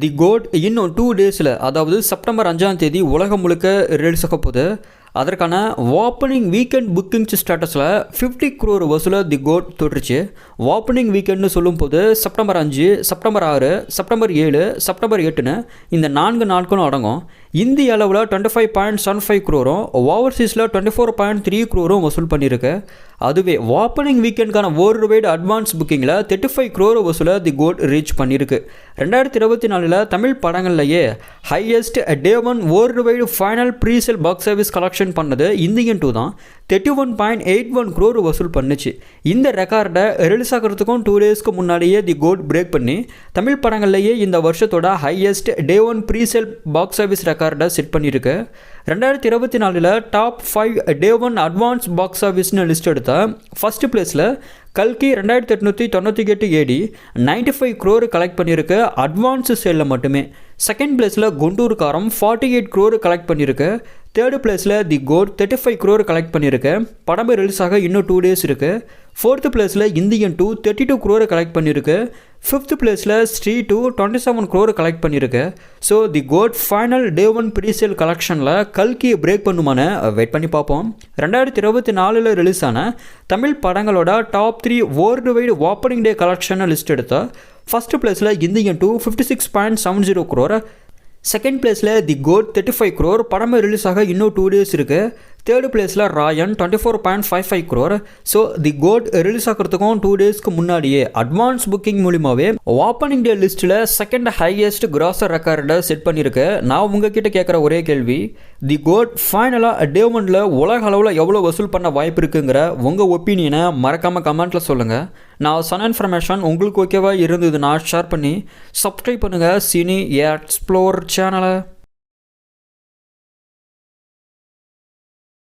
தி code இன்னும் two டேஸில் அதாவது செப்டம்பர் அஞ்சாம் தேதி உலகம் முழுக்க ரிலீஸ் ஆக போகுது. அதற்கான ஓப்பனிங் வீக்கெண்ட் புக்கிங்ஸ் ஸ்டேட்டஸில் ஃபிஃப்டி குரோர் வசூல தி கோட் தொட்டுருச்சு ஓப்பனிங் வீக்கெண்ட்னு சொல்லும்போது செப்டம்பர் அஞ்சு செப்டம்பர் ஆறு செப்டம்பர் ஏழு செப்டம்பர் எட்டுன்னு இந்த நான்கு நாட்களும் அடங்கும். இந்திய அளவில் twenty five point seven five க்ரோரும் ஓவர்சீஸில் டுவெண்ட்டி ஃபோர் பாயிண்ட் த்ரீ க்ரோரும் வசூல் பண்ணியிருக்கு அதுவே ஓப்பனிங் வீக்கெண்டுக்கான வேர்ல்டு வைடு அட்வான்ஸ் புக்கிங்கில் தேர்ட்டி ஃபைவ் க்ரோர் வசூலை தி கோட் ரீச் பண்ணியிருக்கு ரெண்டாயிரத்தி இருபத்தி நாலில் Tamil படங்கள்லையே highest day one worldwide final presale box service collection பண்ணது இந்தியன் டூ தான். Thirty one point eight one crore வசூல் பண்ணுச்சு. இந்த ரெக்கார்டை ரிலீஸ் ஆகிறதுக்கும் டூ டேஸ்க்கு முன்னாடியே தி கோல்ட் பிரேக் பண்ணி தமிழ் படங்கள்லேயே இந்த வருஷத்தோட highest day one presale box service record set பண்ணியிருக்கு. ரெண்டாயிரத்தி இருபத்தி நாலில் top five day one advance box ஆஃபீஸ்னு list எடுத்த ஃபஸ்ட்டு பிளேஸில் கல்கி ரெண்டாயிரத்தி எட்நூற்றி தொண்ணூற்றி எட்டு eighty ninety five crore collect பண்ணியிருக்கு. அட்வான்ஸு சேலில் மட்டுமே. செகண்ட் பிளேஸில் Guntur Kaaram forty eight crore collect பண்ணியிருக்கு. தேர்டு பிளேஸில் the GOAT thirty five crore collect பண்ணியிருக்கு. படமே ரிலீஸ் ஆக இன்னும் டூ டேஸ் இருக்குது ஃபோர்த்து பிளேஸில் Indian two thirty two crore collect பண்ணியிருக்கு. ஃபிஃப்த் பிளேஸில் Stree two twenty seven crore collect பண்ணியிருக்கு. So the GOAT final day one presale கலெக்ஷனில் கல்கியை பிரேக் பண்ணுமான்னு வெயிட் பண்ணி பார்ப்போம். ரெண்டாயிரத்தி இருபத்தி நாலில் ரிலீஸ் ஆன தமிழ் படங்களோட top three worldwide opening day கலெக்ஷனை list எடுத்தால் ஃபஸ்ட் பிளேஸில் Indian two fifty six point seven zero crore second பிளேஸில் the GOAT thirty five crore படமே ரிலீஸ் ஆக இன்னும் டூ டேஸ் இருக்குது தேர்டு பிளேஸில் Raayan twenty four point five five crore so the GOAT release ஆகிறதுக்கும் two டேஸ்க்கு முன்னாடியே அட்வான்ஸ் புக்கிங் மூலியமாகவே ஓப்பனிங் டே லிஸ்ட்டில் செகண்ட் ஹையஸ்ட் கிராசர் ரெக்கார்டை செட் பண்ணியிருக்கு. நான் உங்ககிட்ட கேட்குற ஒரே கேள்வி தி கோட் ஃபைனலாக டே ஒனில் உலக அளவில் எவ்வளோ வசூல் பண்ண வாய்ப்பு இருக்குங்கிற உங்கள் ஒப்பீனியனை மறக்காமல் கமெண்ட்டில் சொல்லுங்கள் நான் சொன்ன இன்ஃபர்மேஷன் உங்களுக்கு ஓகேவாக இருந்ததுன்னா ஷேர் பண்ணி சப்ஸ்கிரைப் பண்ணுங்கள் சினி எக்ஸ்ப்ளோர் சேனலை